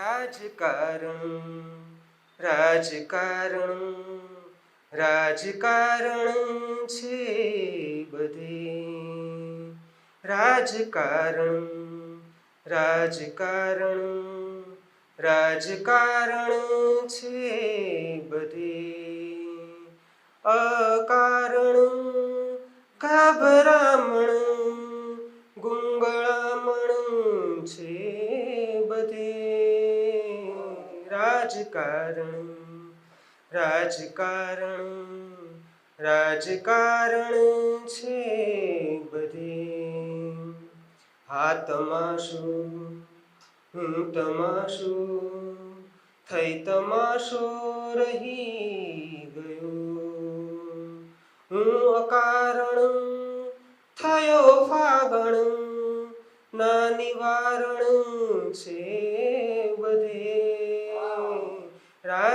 રાજકારણ રાજકારણ રાજકારણ છે બધે. રાજકારણ રાજકારણ રાજકારણ છે બધે. અકારણ કાભરામણ રાજકારણ રાજકારણ રાજકારણ છે બધે. હા, તમાશો, હું તમાશો, થઈ તમાશો રહી ગયો. હું અકારણ, થયો ફાગણ ના નિવારણ છે.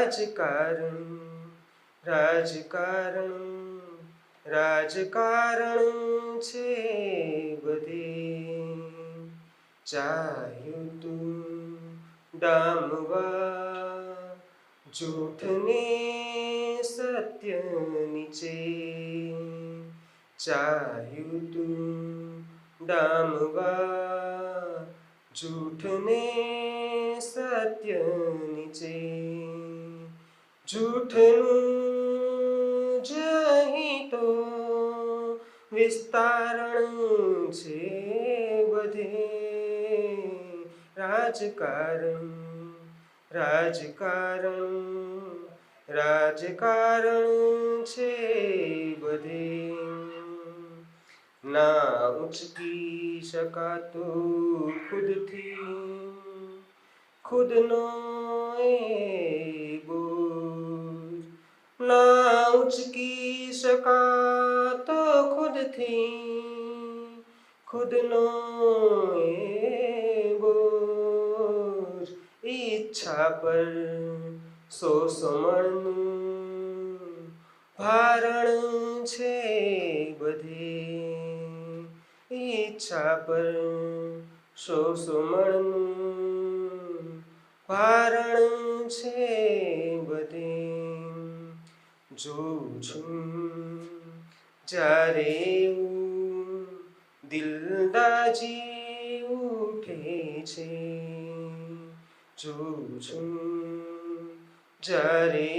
રાજકારણ રાજકારણ રાજકારણ છે બધે. ચાહ્યું તું ડામવા જૂઠને સત્ય નીચે. ચાહ્યું તું ડામવા જૂઠને સત્ય નીચે. જૂઠનું જહીં તો વિસ્તારણ છે બધે. રાજકારણ રાજકારણ રાજકારણ છે બધે. ના ઉચકી શકાતું ખુદથી. ખુદનો એ ઉચકી શકાતો ખુદથી ખુદનો બોજ. ઈચ્છા પર સો સમણનું ભારણ છે બધે. ઈચ્છા પર સો સમણનું ભારણ છે બધે. जो झुम जा रे दिल दाजी उठे छे जो झुम जा रे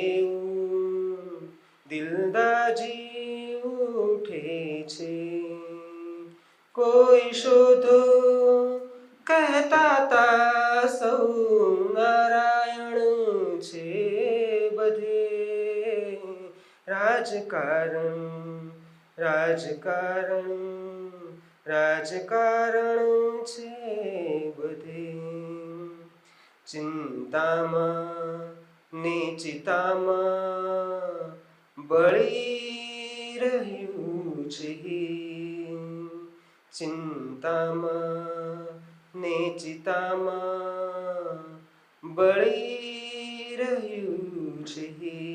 दिल दाजी উঠেছে কই শুধু कहता રાજકારણ રાજકારણ રાજકારણ છે બધે. ચિંતામાં, નિચિતામાં બળી રહ્યું છે. ચિંતામાં, નિચિતામાં બળી રહ્યું છે.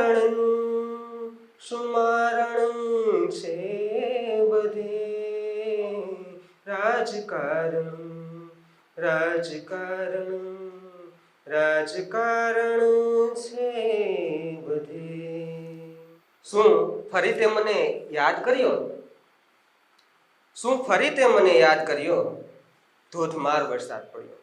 તારણનું સુમારણ છે બધે. રાજકારણ રાજકારણ રાજકારણ છે બધે. શું ફરી તે મને યાદ કર્યો? શું ફરી તે મને યાદ કર્યો? ધોધમાર વરસાદ પડ્યો.